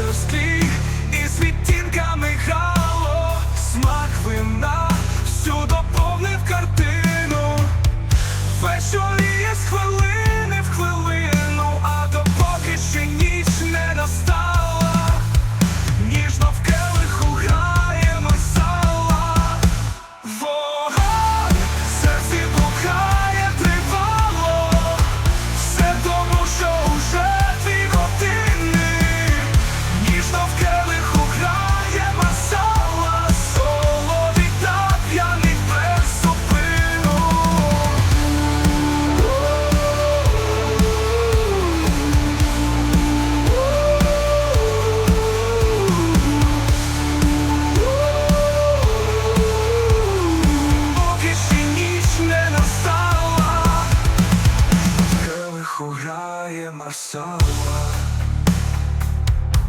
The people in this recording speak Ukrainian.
Авторський із відтінками грало. Смак вина, всю доповнив картину, вечоріє з хвилин. am a sorrow